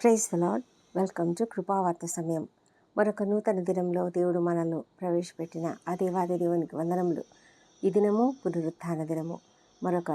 Praise lord welcome to కృపావార్త సమయం. మరొక నూతన దినంలో దేవుడు మనల్ని ప్రవేశపెట్టిన ఆ దేవాది దేవునికి వందనములు. ఈ దినము పునరుత్థాన దినము. మరొక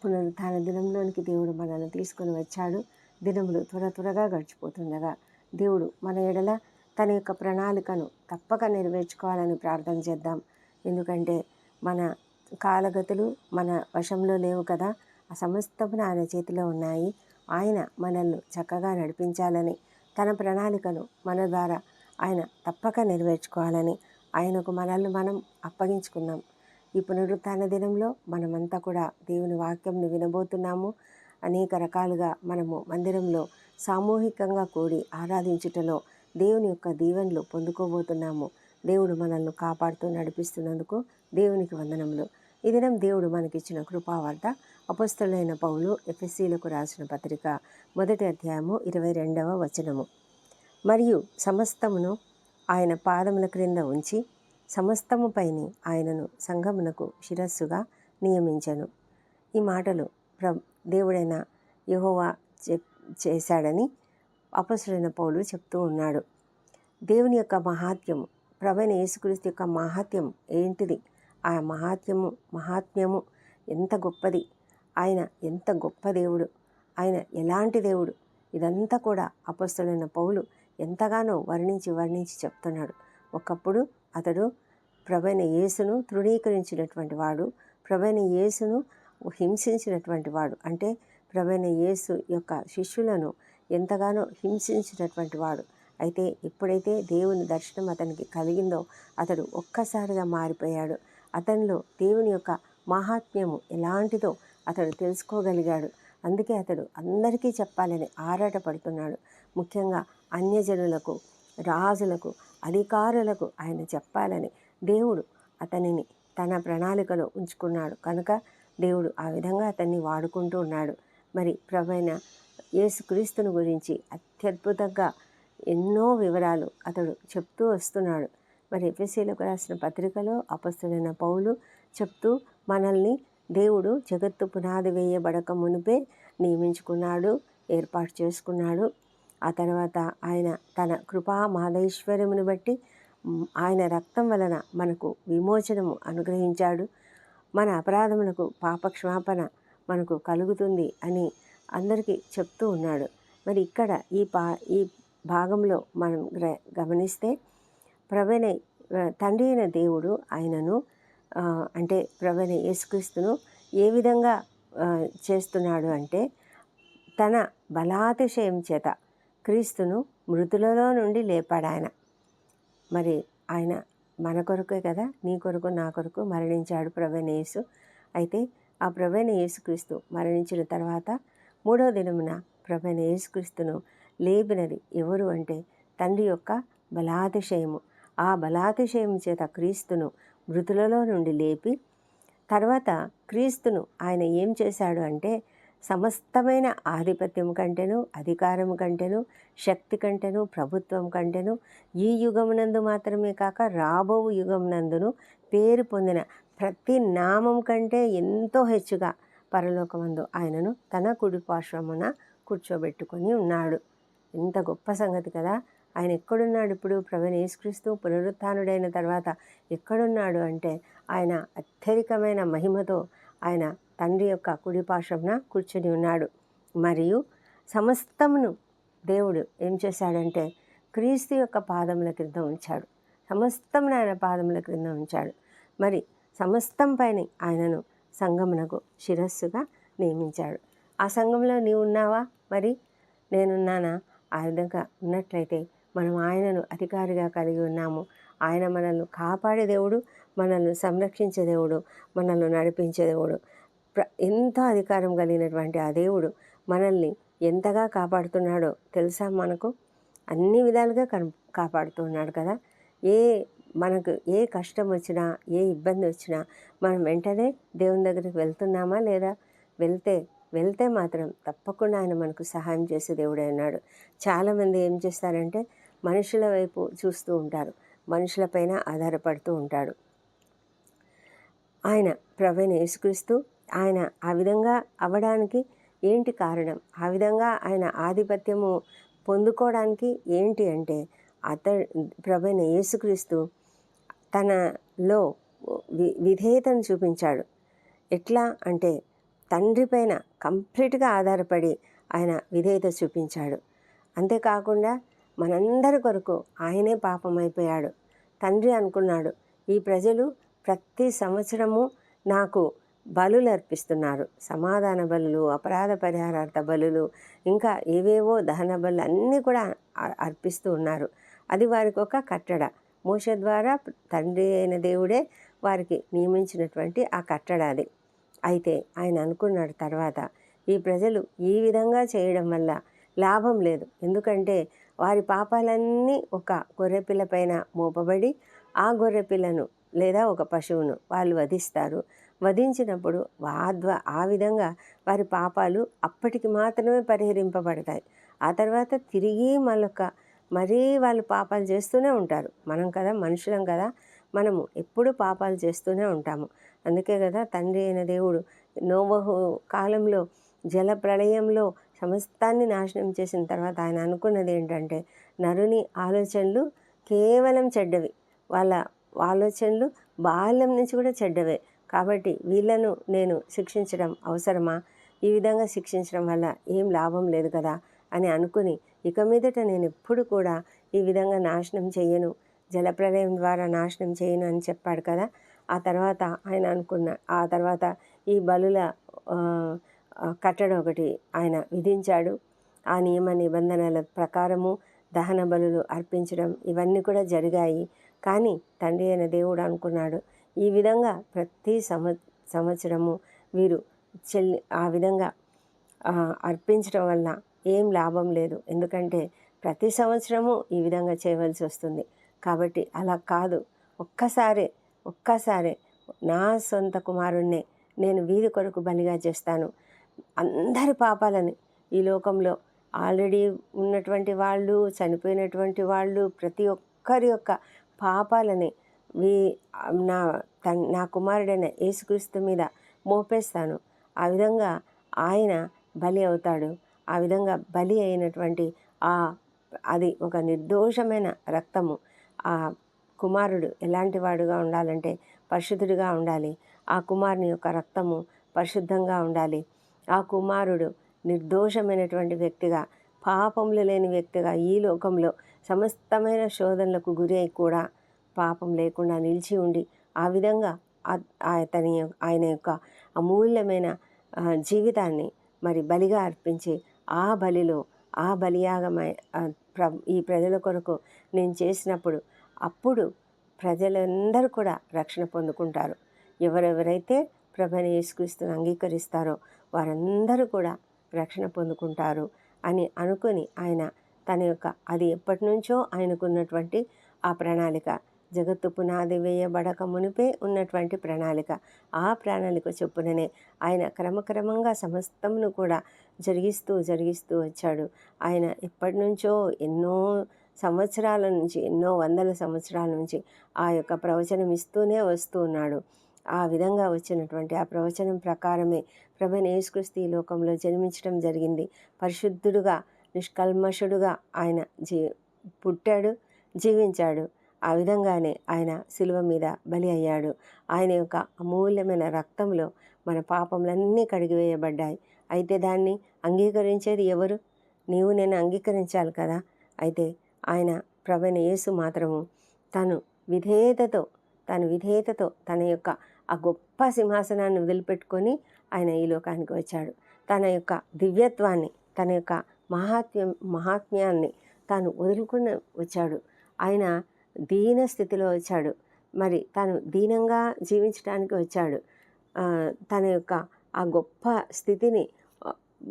పునరుత్థాన దినంలోనికి దేవుడు మనల్ని తీసుకొని వచ్చాడు. దినములు త్వర త్వరగా గడిచిపోతుండగా దేవుడు మన ఎడల తన యొక్క ప్రణాళికను తప్పక నెరవేర్చుకోవాలని ప్రార్థన చేద్దాం. ఎందుకంటే మన కాలగతులు మన వశంలో లేవు కదా. ఆ సమస్తము ఆయన చేతిలో ఉన్నాయి. ఆయన మనల్ని చక్కగా నడిపించాలని తన ప్రణాళికను మన ద్వారా ఆయన తప్పక నెరవేర్చుకోవాలని ఆయనకు మనల్ని మనం అప్పగించుకున్నాం. ఈ పునరుత్థాన దినంలో మనమంతా కూడా దేవుని వాక్యంను వినబోతున్నాము. అనేక రకాలుగా మనము మందిరంలో సామూహికంగా కూడి ఆరాధించుటలో దేవుని యొక్క దీవెనలు పొందుకోబోతున్నాము. దేవుడు మనల్ని కాపాడుతూ నడిపిస్తున్నందుకు దేవునికి వందనములు. ఈ దినం దేవుడు మనకిచ్చిన కృపావార్త అపస్తులైన పౌలు ఎఫ్ఎస్సీలకు రాసిన పత్రిక మొదటి అధ్యాయము ఇరవై రెండవ వచనము. మరియు సమస్తమును ఆయన పాదముల క్రింద ఉంచి సమస్తము పైని ఆయనను సంఘమునకు శిరస్సుగా నియమించను. ఈ మాటలు ప్ర దేవుడైన యహోవా చెప్ చేశాడని అపసుడైన పౌలు చెప్తూ ఉన్నాడు. దేవుని యొక్క మహాత్యం ప్రభైన యేసుక్రీస్తు యొక్క మహాత్యం ఏంటిది? ఆ మహాత్యము మహాత్మ్యము ఎంత గొప్పది? ఆయన ఎంత గొప్ప దేవుడు. ఆయన ఎలాంటి దేవుడు. ఇదంతా కూడా అపస్తులైన పౌలు ఎంతగానో వర్ణించి వర్ణించి చెప్తున్నాడు. ఒకప్పుడు అతడు ప్రభైన యేసును తృణీకరించినటువంటి వాడు ప్రభైన యేసును హింసించినటువంటి వాడు. అంటే ప్రభైన యేసు యొక్క శిష్యులను ఎంతగానో హింసించినటువంటి వాడు. అయితే ఎప్పుడైతే దేవుని దర్శనం అతనికి కలిగిందో అతడు ఒక్కసారిగా మారిపోయాడు. అతనిలో దేవుని యొక్క మహాత్మ్యము ఎలాంటిదో అతడు తెలుసుకోగలిగాడు. అందుకే అతడు అందరికీ చెప్పాలని ఆరాటపడుతున్నాడు. ముఖ్యంగా అన్యజనులకు రాజులకు అధికారులకు ఆయన చెప్పాలని దేవుడు అతనిని తన ప్రణాళికలో ఉంచుకున్నాడు. కనుక దేవుడు ఆ విధంగా అతన్ని వాడుకుంటూ ఉన్నాడు. మరి ప్రభైన యేసుక్రీస్తుని గురించి అత్యద్భుతంగా ఎన్నో వివరాలు అతడు చెప్తూ వస్తున్నాడు. మరి ఎఫ్ఎస్సీలకు రాసిన పత్రికలో అపస్తుడైన పౌలు చెప్తూ మనల్ని దేవుడు జగత్తు పునాది వేయబడక మునిపే నియమించుకున్నాడు ఏర్పాటు చేసుకున్నాడు. ఆ తర్వాత ఆయన తన కృపా మాధైశ్వర్యమును బట్టి ఆయన రక్తం వలన మనకు విమోచనము అనుగ్రహించాడు. మన అపరాధములకు పాపక్షమాపణ మనకు కలుగుతుంది అని అందరికీ చెప్తూ ఉన్నాడు. మరి ఇక్కడ ఈ పా ఈ భాగంలో మనం గమనిస్తే ప్రవణ తండ్రి అయిన దేవుడు ఆయనను అంటే ప్రవణ యేసుక్రీస్తును ఏ విధంగా చేస్తున్నాడు అంటే తన బలాతిశయం చేత క్రీస్తును మృతులలో నుండి లేపాడు ఆయన మరి ఆయన మన కొరకే కదా నీ కొరకు నా కొరకు మరణించాడు ప్రవీణ యేసు. అయితే ఆ ప్రవీణ యేసుక్రీస్తు మరణించిన తర్వాత మూడో దినమున ప్రవీణ యేసుక్రీస్తును లేపినది ఎవరు అంటే తండ్రి యొక్క బలాతిశయము. ఆ బలాతిశయం చేత క్రీస్తును మృతులలో నుండి లేపి తర్వాత క్రీస్తును ఆయన ఏం చేశాడు అంటే సమస్తమైన ఆధిపత్యం కంటేను అధికారం కంటేను శక్తి కంటేను ప్రభుత్వం కంటేను ఈ యుగమునందు మాత్రమే కాక రాబో యుగమునందును పేరు పొందిన ప్రతి నామం కంటే ఎంతో హెచ్చుగా పరలోకమందు ఆయనను తన కుడి పార్శ్వమున కూర్చోబెట్టుకొని ఉన్నాడు. ఎంత గొప్ప సంగతి కదా. ఆయన ఎక్కడున్నాడు ఇప్పుడు? ప్రవీణ యేసుక్రీస్తు పునరుత్డైన తర్వాత ఎక్కడున్నాడు అంటే ఆయన అత్యధికమైన మహిమతో ఆయన తండ్రి యొక్క కుడి పార్శ్వమున కూర్చొని ఉన్నాడు. మరియు సమస్తమును దేవుడు ఏం చేశాడంటే క్రీస్తు యొక్క పాదముల క్రింద ఉంచాడు. సమస్తమును ఆయన పాదముల క్రింద ఉంచాడు. మరి సమస్తం పైన ఆయనను సంగమునకు శిరస్సుగా నియమించాడు. ఆ సంఘంలో నీవు ఉన్నావా? మరి నేనున్నానా? ఆ విధంగా ఉన్నట్లయితే మనం ఆయనను అధికారిగా కలిగి ఉన్నాము. ఆయన మనల్ని కాపాడే దేవుడు మనల్ని సంరక్షించే దేవుడు మనల్ని నడిపించే దేవుడు. ప్ర ఎంతో అధికారం కలిగినటువంటి ఆ దేవుడు మనల్ని ఎంతగా కాపాడుతున్నాడో తెలుసా మనకు? అన్ని విధాలుగా కన్ కాపాడుతున్నాడు కదా. ఏ మనకు ఏ కష్టం వచ్చినా ఏ ఇబ్బంది వచ్చినా మనం వెంటనే దేవుని దగ్గరికి వెళ్తున్నామా లేదా? వెళ్తే వెళ్తే మాత్రం తప్పకుండా ఆయన మనకు సహాయం చేసే దేవుడే ఉన్నాడు చాలామంది ఏం చేస్తారంటే మనుషుల వైపు చూస్తూ ఉంటారు మనుషులపైన ఆధారపడుతూ ఉంటాడు. ఆయన ప్రవీణ యేసుక్రీస్తు ఆయన ఆ విధంగా అవ్వడానికి ఏంటి కారణం? ఆ విధంగా ఆయన ఆధిపత్యము పొందుకోవడానికి ఏంటి అంటే అత ప్రభైన యేసుక్రీస్తు తనలో వి విధేయతను చూపించాడు. ఎట్లా అంటే తండ్రి పైన కంప్లీట్గా ఆధారపడి ఆయన విధేయత చూపించాడు. అంతేకాకుండా మనందరి కొరకు ఆయనే పాపం అయిపోయాడు తండ్రి అనుకున్నాడు ఈ ప్రజలు ప్రతి సంవత్సరము నాకు బలులు అర్పిస్తున్నారు సమాధాన బలులు అపరాధ పరిహారార్థ బలులు ఇంకా ఏవేవో దహన బలు అన్నీ కూడా అర్పిస్తూ ఉన్నారు. అది వారికి ఒక కట్టడ. మోష ద్వారా తండ్రి అయిన దేవుడే వారికి నియమించినటువంటి ఆ కట్టడ అది. అయితే ఆయన అనుకున్నాడు తర్వాత ఈ ప్రజలు ఈ విధంగా చేయడం వల్ల లాభం లేదు. ఎందుకంటే వారి పాపాలన్నీ ఒక గొర్రెపిల్ల పైన మోపబడి ఆ గొర్రెపిల్లను లేదా ఒక పశువును వాళ్ళు వధిస్తారు. వధించినప్పుడు వాద్వ ఆ విధంగా వారి పాపాలు అప్పటికి మాత్రమే పరిహరింపబడతాయి. ఆ తర్వాత తిరిగి మళ్ళొక మరీ వాళ్ళు పాపాలు చేస్తూనే ఉంటారు. మనం కదా మనుషులం కదా మనము ఎప్పుడు పాపాలు చేస్తూనే ఉంటాము. అందుకే కదా తండ్రి అయిన దేవుడు నోవహు కాలంలో జల ప్రళయంలో సమస్తాన్ని నాశనం చేసిన తర్వాత ఆయన అనుకున్నది ఏంటంటే నరుని ఆలోచనలు కేవలం చెడ్డవి. వాళ్ళ ఆలోచనలు బాల్యం నుంచి కూడా చెడ్డవే. కాబట్టి వీళ్ళను నేను శిక్షించడం అవసరమా? ఈ విధంగా శిక్షించడం వల్ల ఏం లాభం లేదు కదా? అని అనుకుని ఇక మీదట నేను ఎప్పుడు కూడా ఈ విధంగా నాశనం చేయను. జలప్రలయం ద్వారా నాశనం చేయను అని చెప్పాడు కదా? ఆ తర్వాత ఆయన అనుకున్న ఆ తర్వాత ఈ బలుల కట్టడం ఒకటి ఆయన విధించాడు. ఆ నియమ నిబంధనల ప్రకారము దహన బలులు అర్పించడం ఇవన్నీ కూడా జరిగాయి. కానీ తండ్రి అయిన దేవుడు అనుకున్నాడు ఈ విధంగా ప్రతి సంవ సంవత్సరము వీరు చెల్లి ఆ విధంగా అర్పించడం వల్ల ఏం లాభం లేదు. ఎందుకంటే ప్రతి సంవత్సరము ఈ విధంగా చేయవలసి వస్తుంది. కాబట్టి అలా కాదు. ఒక్కసారే ఒక్కసారే నా సొంత కుమారుణ్ణే నేను వీరి కొరకు బలిగా చేస్తాను. అందరి పాపాలని ఈ లోకంలో. ఆల్రెడీ ఉన్నటువంటి వాళ్ళు చనిపోయినటువంటి వాళ్ళు ప్రతి ఒక్కరి యొక్క పాపాలని వీ నా తన్ నా కుమారుడైన యేసుక్రీస్తు మీద మోపేస్తాను. ఆ విధంగా ఆయన బలి అవుతాడు. ఆ విధంగా బలి అయినటువంటి ఆ అది ఒక నిర్దోషమైన రక్తము. ఆ కుమారుడు ఎలాంటి వాడుగా ఉండాలంటే పరిశుద్ధుడిగా ఉండాలి. ఆ కుమారుని యొక్క రక్తము పరిశుద్ధంగా ఉండాలి. ఆ కుమారుడు నిర్దోషమైనటువంటి వ్యక్తిగా పాపములు లేని వ్యక్తిగా ఈ లోకంలో సమస్తమైన శోధనలకు గురి అయి కూడా పాపం లేకుండా నిలిచి ఉండి ఆ విధంగా అతని ఆయన యొక్క అమూల్యమైన జీవితాన్ని మరి బలిగా అర్పించి ఆ బలిలో ఆ బలియాగమై ప్ర ఈ ప్రజల కొరకు నేను చేసినప్పుడు అప్పుడు ప్రజలందరూ కూడా రక్షణ పొందుకుంటారు. ఎవరెవరైతే ప్రభని యేసుక్రీస్తుని అంగీకరిస్తారో వారందరూ కూడా రక్షణ పొందుకుంటారు అని అనుకుని ఆయన తన యొక్క అది ఎప్పటి నుంచో ఆయనకున్నటువంటి ఆ ప్రణాళిక. జగత్తు పునాది వేయబడక మునిపే ఉన్నటువంటి ప్రణాళిక. ఆ ప్రణాళిక చొప్పుననే ఆయన క్రమక్రమంగా సమస్తమును కూడా జరిగిస్తూ జరిగిస్తూ వచ్చాడు. ఆయన ఎప్పటి నుంచో ఎన్నో సంవత్సరాల నుంచి ఎన్నో వందల సంవత్సరాల నుంచి ఆ యొక్క ప్రవచనం ఇస్తూనే వస్తూ ఉన్నాడు. ఆ విధంగా వచ్చినటువంటి ఆ ప్రవచనం ప్రకారమే ప్రభు యేసుక్రీస్తు ఈ లోకంలో జన్మించడం జరిగింది. పరిశుద్ధుడుగా నిష్కల్మషుడుగా ఆయన జీ పుట్టాడు జీవించాడు. ఆ విధంగానే ఆయన శిలువ మీద బలి అయ్యాడు. ఆయన యొక్క అమూల్యమైన రక్తంలో మన పాపములన్నీ కడిగివేయబడ్డాయి. అయితే దాన్ని అంగీకరించేది ఎవరు? నీవు నేను అంగీకరించాలి కదా? అయితే ఆయన ప్రవీణ యేసు మాత్రము తను విధేయతతో తన విధేయతతో తన యొక్క ఆ గొప్ప సింహాసనాన్ని వదిలిపెట్టుకొని ఆయన ఈ లోకానికి వచ్చాడు. తన యొక్క దివ్యత్వాన్ని తన యొక్క మహాత్మ్యం మహాత్మ్యాన్ని తాను వదులుకుని వచ్చాడు. ఆయన దీన స్థితిలో వచ్చాడు. మరి తను దీనంగా జీవించడానికి వచ్చాడు. తన యొక్క ఆ గొప్ప స్థితిని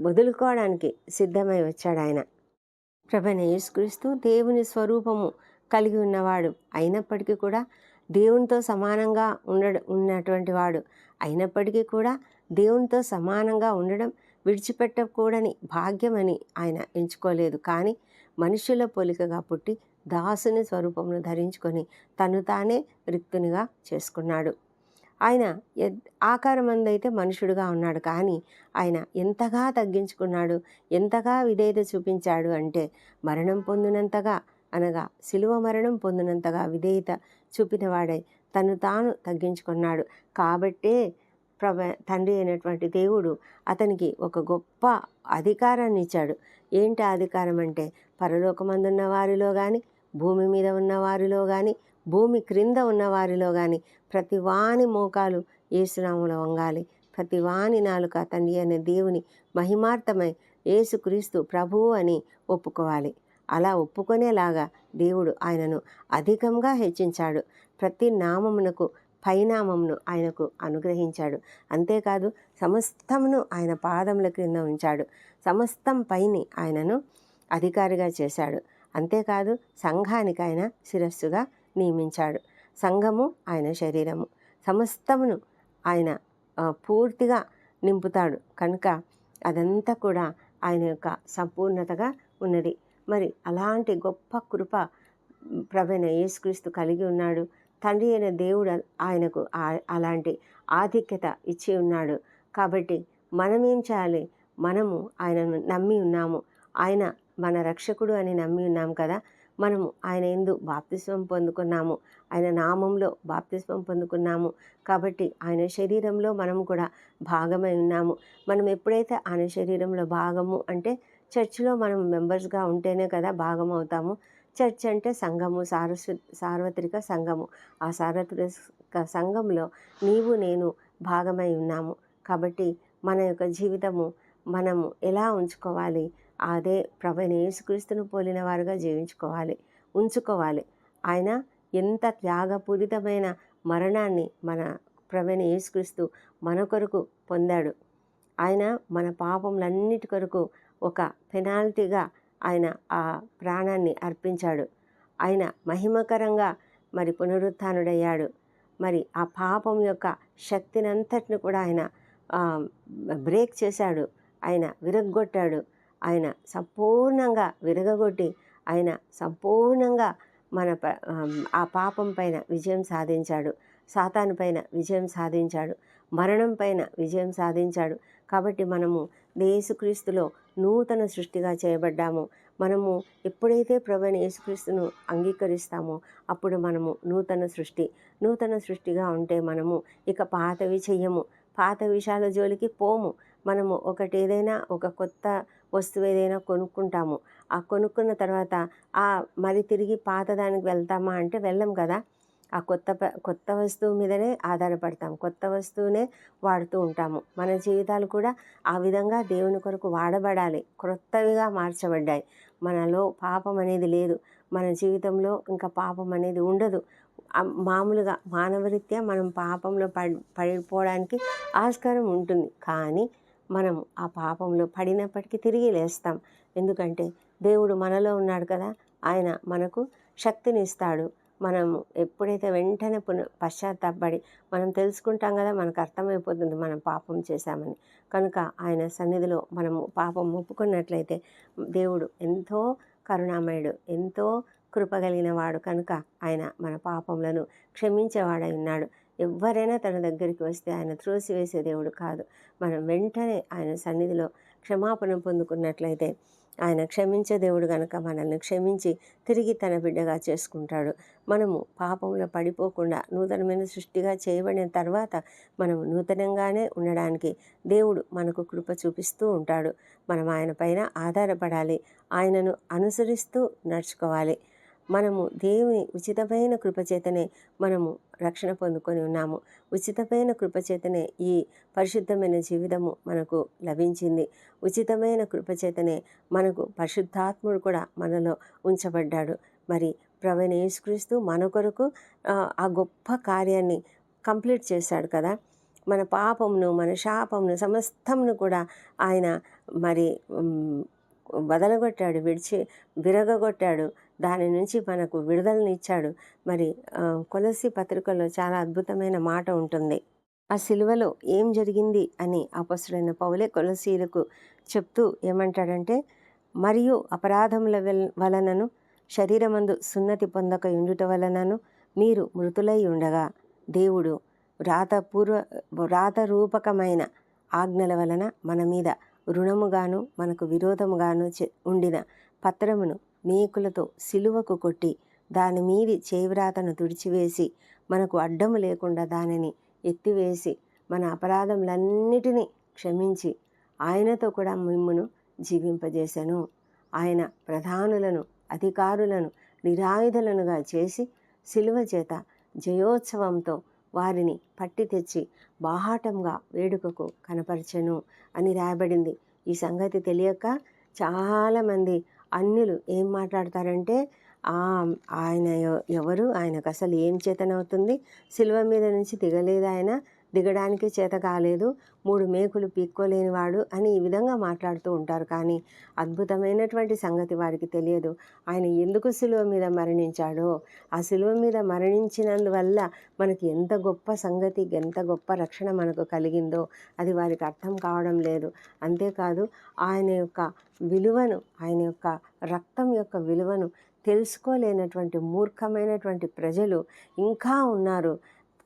వదులుకోవడానికి సిద్ధమై వచ్చాడు ఆయన. ప్రభన యేసుక్రీస్తు దేవుని స్వరూపము కలిగి ఉన్నవాడు అయినప్పటికీ కూడా దేవునితో సమానంగా ఉండడం ఉన్నటువంటి వాడు. అయినప్పటికీ కూడా దేవునితో సమానంగా ఉండడం విడిచిపెట్టకూడని భాగ్యమని ఆయన ఎంచుకోలేదు. కానీ మనుషుల పోలికగా పుట్టి దాసుని స్వరూపమును ధరించుకొని తను తానే రిక్తునిగా చేసుకున్నాడు. ఆయన ఆకారం అందైతే మనుషుడుగా ఉన్నాడు. కానీ ఆయన ఎంతగా తగ్గించుకున్నాడు ఎంతగా విధేయత చూపించాడు అంటే మరణం పొందినంతగా అనగా శిలువ మరణం పొందినంతగా విధేయత చూపినవాడై. తను తాను తగ్గించుకున్నాడు. కాబట్టే ప్రభ తండ్రి అయినటువంటి దేవుడు అతనికి ఒక గొప్ప అధికారాన్ని ఇచ్చాడు ఏంటి అధికారం అంటే పరలోకమందున్న వారిలో కానీ భూమి మీద ఉన్న వారిలో కానీ భూమి క్రింద ఉన్న వారిలో కానీ ప్రతి వాని మోకాలు ఏసునాముల వంగాలి. ప్రతి వాని నాలుక తండ్రి అనే దేవుని మహిమార్థమై యేసుక్రీస్తు ప్రభువు అని ఒప్పుకోవాలి. అలా ఒప్పుకునేలాగా దేవుడు ఆయనను అధికంగా హెచ్చించాడు. ప్రతి నామమునకు పైనామమును ఆయనకు అనుగ్రహించాడు. అంతేకాదు సమస్తమును ఆయన పాదముల క్రింద ఉంచాడు. సమస్తం పైని ఆయనను అధికారిగా చేశాడు. అంతేకాదు సంఘానికి ఆయన శిరస్సుగా నియమించాడు. సంఘము ఆయన శరీరము. సమస్తమును ఆయన పూర్తిగా నింపుతాడు. కనుక అదంతా కూడా ఆయన యొక్క సంపూర్ణతగా ఉన్నది. మరి అలాంటి గొప్ప కృప ప్రవీణ యేసుక్రీస్తు కలిగి ఉన్నాడు. తండ్రి అయిన దేవుడు ఆయనకు అలాంటి ఆధిక్యత ఇచ్చి ఉన్నాడు. కాబట్టి మనం ఏం చేయాలి? మనము ఆయనను నమ్మి ఉన్నాము. ఆయన మన రక్షకుడు అని నమ్మి ఉన్నాం కదా. మనము ఆయన ఎందు బాప్తిస్వం పొందుకున్నాము. ఆయన నామంలో బాప్తిస్వం పొందుకున్నాము. కాబట్టి ఆయన శరీరంలో మనం కూడా భాగమై ఉన్నాము. మనం ఎప్పుడైతే ఆయన శరీరంలో భాగము అంటే చర్చిలో మనం మెంబర్స్గా ఉంటేనే కదా భాగం అవుతాము. చర్చ్ అంటే సంఘము సారస్వ సార్వత్రిక సంఘము. ఆ సార్వత్రిక సంఘంలో నీవు నేను భాగమై ఉన్నాము. కాబట్టి మన యొక్క జీవితము మనము ఎలా ఉంచుకోవాలి? అదే ప్రవణ యేసుక్రీస్తును పోలిన వారుగా జీవించుకోవాలి ఉంచుకోవాలి. ఆయన ఎంత త్యాగపూరితమైన మరణాన్ని మన ప్రభుని యేసుక్రీస్తు మన కొరకు పొందాడు. ఆయన మన పాపములన్నిటి కొరకు ఒక పెనాల్టీగా ఆయన ఆ ప్రాణాన్ని అర్పించాడు. ఆయన మహిమకరంగా మరి పునరుత్డయ్యాడు. మరి ఆ పాపం యొక్క శక్తిని అంతటిని కూడా ఆయన బ్రేక్ చేశాడు. ఆయన విరగ్గొట్టాడు. ఆయన సంపూర్ణంగా విరగగొట్టి ఆయన సంపూర్ణంగా మన ఆ పాపం పైన విజయం సాధించాడు. సాతాను పైన విజయం సాధించాడు. మరణం పైన విజయం సాధించాడు. కాబట్టి మనము యేసుక్రీస్తులో నూతన సృష్టిగా చేయబడ్డాము. మనము ఎప్పుడైతే ప్రభుని యేసుక్రీస్తును అంగీకరిస్తామో అప్పుడు మనము నూతన సృష్టి నూతన సృష్టిగా ఉంటే మనము ఇక పాతవి చెయ్యము పాత విషయాల జోలికి పోము. మనము ఒకటి ఏదైనా ఒక కొత్త వస్తువు ఏదైనా కొనుక్కుంటాము. ఆ కొనుక్కున్న తర్వాత ఆ మరి తిరిగి పాతదానికి వెళ్తామా? అంటే వెళ్ళం కదా. ఆ కొత్త ప- కొత్త వస్తువు మీదనే ఆధారపడతాం కొత్త వస్తువునే వాడుతూ ఉంటాము. మన జీవితాలు కూడా ఆ విధంగా దేవుని కొరకు వాడబడాలి. క్రొత్తవిగా మార్చబడ్డాయి. మనలో పాపం అనేది లేదు. మన జీవితంలో ఇంకా పాపం అనేది ఉండదు. మామూలుగా మానవరీత్యా మనం పాపంలో పడి పడిపోవడానికి ఆస్కారం ఉంటుంది. కానీ మనం ఆ పాపంలో పడినప్పటికీ తిరిగి లేస్తాం. ఎందుకంటే దేవుడు మనలో ఉన్నాడు కదా. ఆయన మనకు శక్తిని ఇస్తాడు మనము ఎప్పుడైతే వెంటనే పున పశ్చాత్తాపడి మనం తెలుసుకుంటాం కదా మనకు అర్థమైపోతుంది మనం పాపం చేశామని. కనుక ఆయన సన్నిధిలో మనము పాపం ఒప్పుకున్నట్లయితే దేవుడు ఎంతో కరుణామయుడు ఎంతో కృపగలిగిన వాడు. కనుక ఆయన మన పాపములను క్షమించేవాడై ఉన్నాడు. ఎవరైనా తన దగ్గరికి వస్తే ఆయన త్రోసివేసే దేవుడు కాదు. మనం వెంటనే ఆయన సన్నిధిలో క్షమాపణ పొందుకున్నట్లయితే ఆయన క్షమించే దేవుడు కనుక మనల్ని క్షమించి తిరిగి తన బిడ్డగా చేసుకుంటాడు. మనము పాపంలో పడిపోకుండా నూతనమైన సృష్టిగా చేయబడిన తర్వాత మనము నూతనంగానే ఉండడానికి దేవుడు మనకు కృప చూపిస్తూ ఉంటాడు. మనం ఆయన పైన ఆధారపడాలి. ఆయనను అనుసరిస్తూ నడుచుకోవాలి. మనము దేవుని ఉచితమైన కృపచేతనే మనము రక్షణ పొందుకొని ఉన్నాము. ఉచితమైన కృపచేతనే ఈ పరిశుద్ధమైన జీవితము మనకు లభించింది. ఉచితమైన కృపచేతనే మనకు పరిశుద్ధాత్ముడు కూడా మనలో ఉంచబడ్డాడు. మరి ప్రవీణ యేసుక్రీస్తు మన కొరకు ఆ, గొప్ప కార్యాన్ని కంప్లీట్ చేశాడు కదా. మన పాపమును మన శాపమును సమస్తమును కూడా ఆయన మరి వదలగొట్టాడు విడిచి విరగగొట్టాడు. దాని నుంచి మనకు విడుదలనిచ్చాడు. మరి కొలసి పత్రికలో చాలా అద్భుతమైన మాట ఉంటుంది. ఆ సిలువలో ఏం జరిగింది? అని అపస్తుడైన పౌలే కొలసీలకు చెప్తూ ఏమంటాడంటే మరియు అపరాధముల వలనను శరీరమందు సున్నతి పొందక ఉండుట వలనను మీరు మృతులై ఉండగా దేవుడు రాతపూర్వ రాతరూపకమైన ఆజ్ఞల వలన మన మీద రుణముగాను మనకు విరోధముగాను చె ఉండిన పత్రమును మేకులతో సిలువకు కొట్టి దాని మీది చేవ్రాతను తుడిచివేసి మనకు అడ్డము లేకుండా దానిని ఎత్తివేసి మన అపరాధములన్నిటినీ క్షమించి ఆయనతో కూడా మిమ్మును జీవింపజేశాను ఆయన ప్రధానులను అధికారులను నిరాయుధులనుగా చేసి సిలువ చేత జయోత్సవంతో వారిని పట్టి తెచ్చి బాహాటంగా వేడుకకు కనపరచను అని రాయబడింది. ఈ సంగతి తెలియక చాలామంది అన్యులు ఏం మాట్లాడతారంటే ఆయన ఎవరు? ఆయనకు అసలు ఏం చేతనవుతుంది? సిలువ మీద నుంచి దిగలేదు ఆయన దిగడానికి చేత కాలేదు. మూడు మేకులు పీక్కోలేనివాడు అని ఈ విధంగా మాట్లాడుతూ ఉంటారు. కానీ అద్భుతమైనటువంటి సంగతి వారికి తెలియదు. ఆయన ఎందుకు సిలువ మీద మరణించాడో? ఆ సిలువ మీద మరణించినందువల్ల మనకి ఎంత గొప్ప సంగతి ఎంత గొప్ప రక్షణ మనకు కలిగిందో అది వారికి అర్థం కావడం లేదు. అంతేకాదు ఆయన యొక్క విలువను ఆయన యొక్క రక్తం యొక్క విలువను తెలుసుకోలేనటువంటి మూర్ఖమైనటువంటి ప్రజలు ఇంకా ఉన్నారు.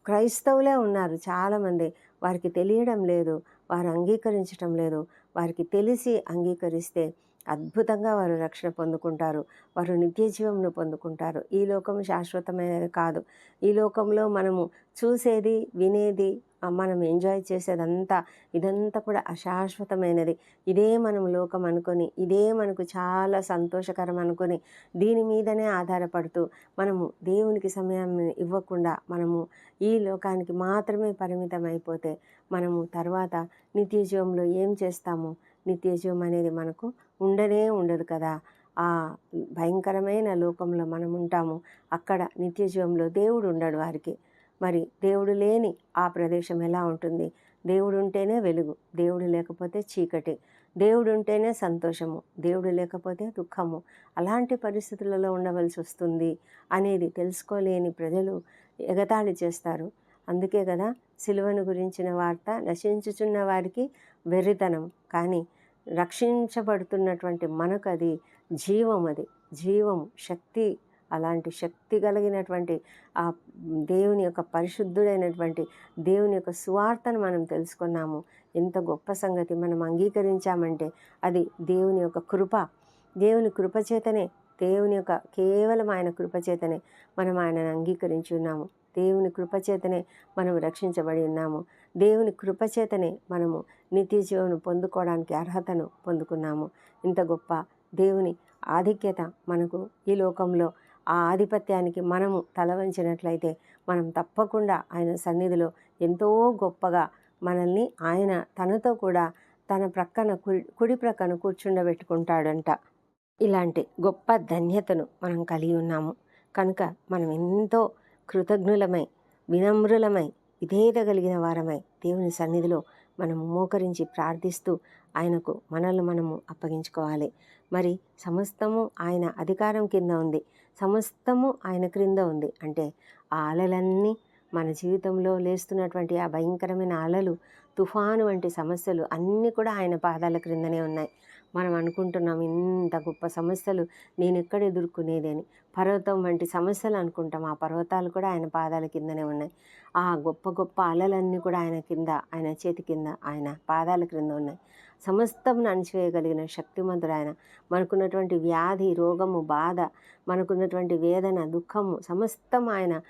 క్రైస్తవులే ఉన్నారు చాలామంది. వారికి తెలియడం లేదు వారు అంగీకరించడం లేదు. వారికి తెలిసి అంగీకరిస్తే అద్భుతంగా వారు రక్షణ పొందుకుంటారు వారు నిత్య జీవంను పొందుకుంటారు. ఈ లోకం శాశ్వతమైనది కాదు. ఈ లోకంలో మనము చూసేది వినేది మనం ఎంజాయ్ చేసేదంతా ఇదంతా కూడా అశాశ్వతమైనది. ఇదే మనం లోకం అనుకొని ఇదే మనకు చాలా సంతోషకరం అనుకొని దీని మీదనే ఆధారపడుతూ మనము దేవునికి సమయం ఇవ్వకుండా మనము ఈ లోకానికి మాత్రమే పరిమితం అయిపోతే మనము తర్వాత నిత్య జీవంలో ఏం చేస్తాము? నిత్య జీవం అనేది మనకు ఉండనే ఉండదు కదా. ఆ భయంకరమైన లోకంలో మనం ఉంటాము. అక్కడ నిత్య జీవంలో దేవుడు ఉండడు వారికి. మరి దేవుడు లేని ఆ ప్రదేశం ఎలా ఉంటుంది? దేవుడు ఉంటేనే వెలుగు దేవుడు లేకపోతే చీకటి దేవుడు ఉంటేనే సంతోషము దేవుడు లేకపోతే దుఃఖము. అలాంటి పరిస్థితులలో ఉండవలసి వస్తుంది అనేది తెలుసుకోలేని ప్రజలు ఎగతాళి చేస్తారు. అందుకే కదా సిలువను గురించిన వార్త నశించుచున్న వారికి వెర్రితనం. కానీ రక్షించబడుతున్నటువంటి మనకు అది జీవం అది జీవం శక్తి అలాంటి శక్తి కలిగినటువంటి ఆ దేవుని యొక్క పరిశుద్ధుడైనటువంటి దేవుని యొక్క సువార్తను మనం తెలుసుకున్నాము. ఎంత గొప్ప సంగతి మనం అంగీకరించామంటే అది దేవుని యొక్క కృప. దేవుని కృపచేతనే దేవుని యొక్క కేవలం ఆయన కృపచేతనే మనం ఆయనను అంగీకరించి ఉన్నాము. దేవుని కృపచేతనే మనం రక్షించబడి ఉన్నాము. దేవుని కృపచేతనే మనము నిత్య జీవను పొందుకోవడానికి అర్హతను పొందుకున్నాము. ఇంత గొప్ప దేవుని ఆధిక్యత మనకు ఈ లోకంలో ఆ ఆధిపత్యానికి మనము తల వంచినట్లయితే మనం తప్పకుండా ఆయన సన్నిధిలో ఎంతో గొప్పగా మనల్ని ఆయన తనతో కూడా తన ప్రక్కన కుడి కుడి ప్రక్కన కూర్చుండబెట్టుకుంటాడంట. ఇలాంటి గొప్ప ధన్యతను మనం కలిగి ఉన్నాము. కనుక మనం ఎంతో కృతజ్ఞులమై వినమ్రులమై విధేయత కలిగిన వారమై దేవుని సన్నిధిలో మనము మోకరించి ప్రార్థిస్తూ ఆయనకు మనల్ని మనము అప్పగించుకోవాలి. మరి సమస్తము ఆయన అధికారం కింద ఉంది. సమస్తము ఆయన క్రింద ఉంది. అంటే ఆ అలలన్నీ మన జీవితంలో లేస్తున్నటువంటి ఆ భయంకరమైన అలలు తుఫాను వంటి సమస్యలు అన్నీ కూడా ఆయన పాదాల క్రిందనే ఉన్నాయి. మనం అనుకుంటున్నాం ఇంత గొప్ప సమస్యలు నేను ఎక్కడ ఎదుర్కొనేది అని. పర్వతం వంటి సమస్యలు అనుకుంటాం. ఆ పర్వతాలు కూడా ఆయన పాదాల కిందనే ఉన్నాయి. ఆ గొప్ప గొప్ప అలలన్నీ కూడా ఆయన కింద ఆయన చేతి కింద ఆయన పాదాల క్రింద ఉన్నాయి. సమస్తం అణిచివేయగలిగిన శక్తిమంతుడు ఆయన. మనకున్నటువంటి వ్యాధి రోగము బాధ మనకున్నటువంటి వేదన దుఃఖము సమస్తం ఆయన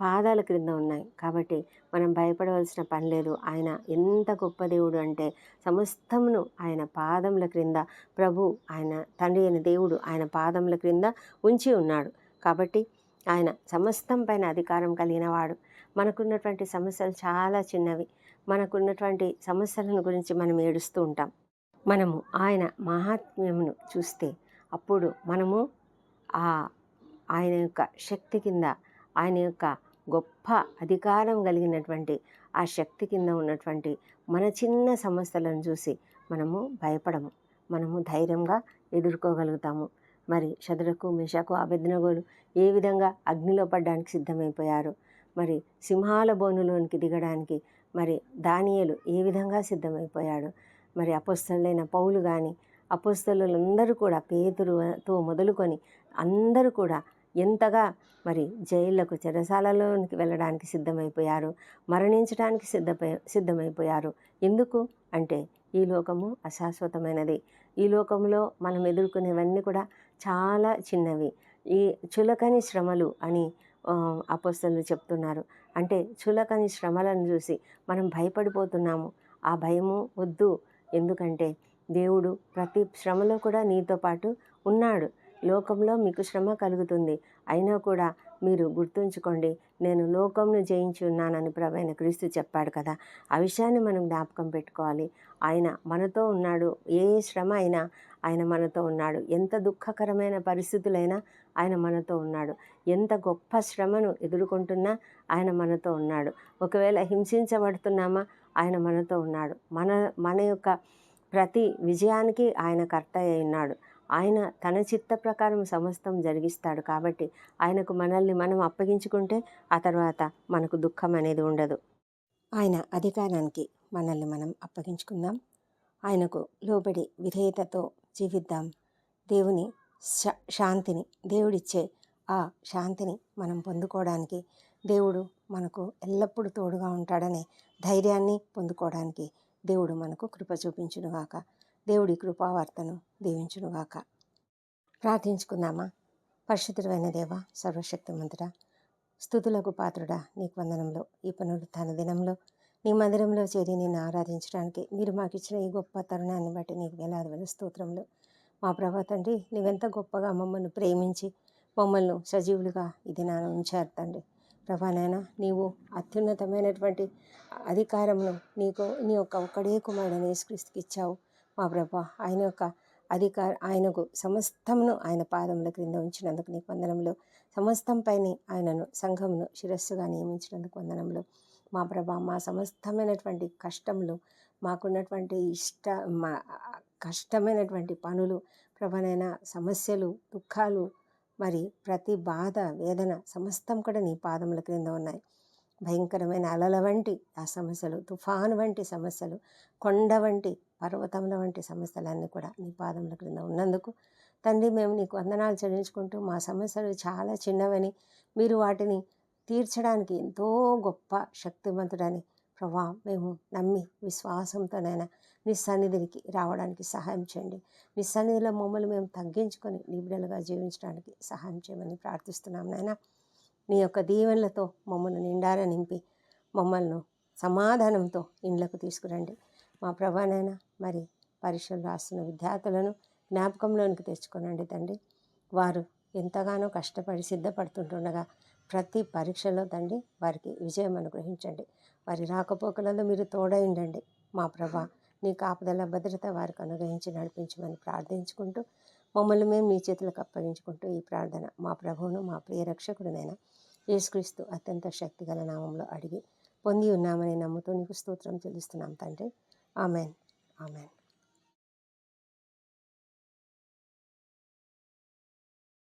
పాదాల క్రింద ఉన్నాయి. కాబట్టి మనం భయపడవలసిన పని లేదు. ఆయన ఎంత గొప్ప దేవుడు అంటే సమస్తమును ఆయన పాదముల క్రింద ప్రభు ఆయన తండ్రి అయిన దేవుడు ఆయన పాదముల క్రింద ఉంచి ఉన్నాడు. కాబట్టి ఆయన సమస్తం పైన అధికారం కలిగిన వాడు. మనకున్నటువంటి సమస్యలు చాలా చిన్నవి. మనకున్నటువంటి సమస్యలను గురించి మనం ఏడుస్తూ ఉంటాం. మనము ఆయన మహాత్మ్యమును చూస్తే అప్పుడు మనము ఆ ఆయన యొక్క శక్తి కింద ఆయన యొక్క గొప్ప అధికారం కలిగినటువంటి ఆ శక్తి కింద ఉన్నటువంటి మన చిన్న సమస్యలను చూసి మనము భయపడము. మనము ధైర్యంగా ఎదుర్కోగలుగుతాము. మరి శదురకు మిషకు అభెజ్ఞగోలు ఏ విధంగా అగ్నిలో పడడానికి సిద్ధమైపోయారు మరి సింహాల బోనులోనికి దిగడానికి మరి దానియలు ఏ విధంగా సిద్ధమైపోయాడు మరి అపస్తులైన పౌలు కానీ అపస్తులందరూ కూడా పేతురుతో మొదలుకొని అందరూ కూడా ఎంతగా మరి జైళ్ళకు చెరసాలలోనికి వెళ్ళడానికి సిద్ధమైపోయారు? మరణించడానికి సిద్ధపై సిద్ధమైపోయారు? ఎందుకు? అంటే ఈ లోకము అశాశ్వతమైనది. ఈ లోకంలో మనం ఎదుర్కొనేవన్నీ కూడా చాలా చిన్నవి. ఈ చులకని శ్రమలు అని అపోస్తలు చెప్తున్నారు. అంటే చులకని శ్రమలను చూసి మనం భయపడిపోతున్నాము. ఆ భయము వద్దు. ఎందుకంటే దేవుడు ప్రతి శ్రమలో కూడా నీతో పాటు ఉన్నాడు. లోకంలో మీకు శ్రమ కలుగుతుంది. అయినా కూడా మీరు గుర్తుంచుకోండి నేను లోకంను జయించి ఉన్నానని ప్రభైన క్రీస్తు చెప్పాడు కదా. ఆ విషయాన్ని మనం జ్ఞాపకం పెట్టుకోవాలి. ఆయన మనతో ఉన్నాడు. ఏ శ్రమ అయినా ఆయన మనతో ఉన్నాడు. ఎంత దుఃఖకరమైన పరిస్థితులైనా ఆయన మనతో ఉన్నాడు. ఎంత గొప్ప శ్రమను ఎదుర్కొంటున్నా ఆయన మనతో ఉన్నాడు. ఒకవేళ హింసించబడుతున్నామా ఆయన మనతో ఉన్నాడు. మన మన యొక్క ప్రతి విజయానికి ఆయన కర్త అయి ఉన్నాడు. ఆయన తన చిత్త ప్రకారం సమస్తం జరిగిస్తాడు కాబట్టి ఆయనకు మనల్ని మనం అప్పగించుకుంటే ఆ తర్వాత మనకు దుఃఖం అనేది ఉండదు. ఆయన అధికారానికి మనల్ని మనం అప్పగించుకుందాం. ఆయనకు లోబడి విధేయతతో జీవిద్దాం. దేవుని శాంతిని దేవుడిచ్చే ఆ శాంతిని మనం పొందుకోవడానికి దేవుడు మనకు ఎల్లప్పుడూ తోడుగా ఉంటాడనే ధైర్యాన్ని పొందుకోవడానికి దేవుడు మనకు కృప చూపించునుగాక. దేవుడి కృపావార్తను దీవించునుగాక. ప్రార్థించుకుందామా? పరిశుద్ధుడైన దేవ సర్వశక్తిమంతుడ స్థుతులకు పాత్రుడా నీకు వందనంలో ఈ పనులు తన దినంలో నీ మందిరంలో చేరి నేను ఆరాధించడానికి మీరు మాకు ఇచ్చిన ఈ గొప్ప తరుణాన్ని బట్టి నీకు వేలాది వేల స్తోత్రంలో మా ప్రభా తండ్రి నీవెంత గొప్పగా మమ్మల్ని ప్రేమించి మమ్మల్ని సజీవులుగా ఇది నాన్న ఉంచారు తండ్రి. ప్రభానైనా నీవు అత్యున్నతమైనటువంటి అధికారమును నీకు నీ యొక్క ఒక్కడే కుమారుడు యేసుక్రీస్తుకి ఇచ్చావు మా ప్రభా ఆయన యొక్క అధికార ఆయనకు సమస్తమును ఆయన పాదముల క్రింద ఉంచినందుకు నీకు వందనంలో సమస్తం పైన ఆయనను సంఘమును శిరస్సుగా నియమించినందుకు వందనంలో మా ప్రభా మా సమస్తమైనటువంటి కష్టములు మాకున్నటువంటి ఇష్ట మా కష్టమైనటువంటి పనులు ప్రభనైన సమస్యలు దుఃఖాలు మరి ప్రతి బాధ వేదన సమస్తం కూడా నీ పాదముల క్రింద ఉన్నాయి. భయంకరమైన అలల వంటి ఆ సమస్యలు తుఫాను వంటి సమస్యలు కొండ వంటి పర్వతముల వంటి సమస్యలన్నీ కూడా నీ పాదముల క్రింద ఉన్నందుకు తండ్రి మేము నీకు వందనాలు చెల్లించుకుంటూ మా సమస్యలు చాలా చిన్నవని మీరు వాటిని తీర్చడానికి ఎంతో గొప్ప శక్తివంతుడని ప్రభా మేము నమ్మి విశ్వాసంతోనైనా నీ సన్నిధికి రావడానికి సహాయం చేయండి. నీ సన్నిధిలో మమ్మల్ని మేము తగ్గించుకొని నీ బిడ్డలుగా జీవించడానికి సహాయం చేయమని ప్రార్థిస్తున్నాం నాయన. నీ యొక్క దీవెనలతో మమ్మల్ని నిండార నింపి మమ్మల్ని సమాధానంతో ఇండ్లకు తీసుకురండి. మా ప్రభానైనా మరి పరీక్షలు రాస్తున్న విద్యార్థులను జ్ఞాపకంలోనికి తెచ్చుకోనండి తండ్రి. వారు ఎంతగానో కష్టపడి సిద్ధపడుతుంటుండగా ప్రతి పరీక్షలో తండ్రి వారికి విజయం అనుగ్రహించండి. వారి రాకపోకలలో మీరు తోడైండండి మా ప్రభా నీ కాపుదల భద్రత వారికి అనుగ్రహించి నడిపించమని ప్రార్థించుకుంటూ మమ్మల్ని మేము మీ చేతులకు అప్పగించుకుంటూ ఈ ప్రార్థన మా ప్రభువును మా ప్రియ రక్షకుడునైనా యేసుక్రీస్తు అత్యంత శక్తిగల నామంలో అడిగి పొంది ఉన్నామని నమ్ముతూ నీకు స్తోత్రం చెల్లిస్తున్నాం తండ్రి. ఆమెన్. ఆమెన్.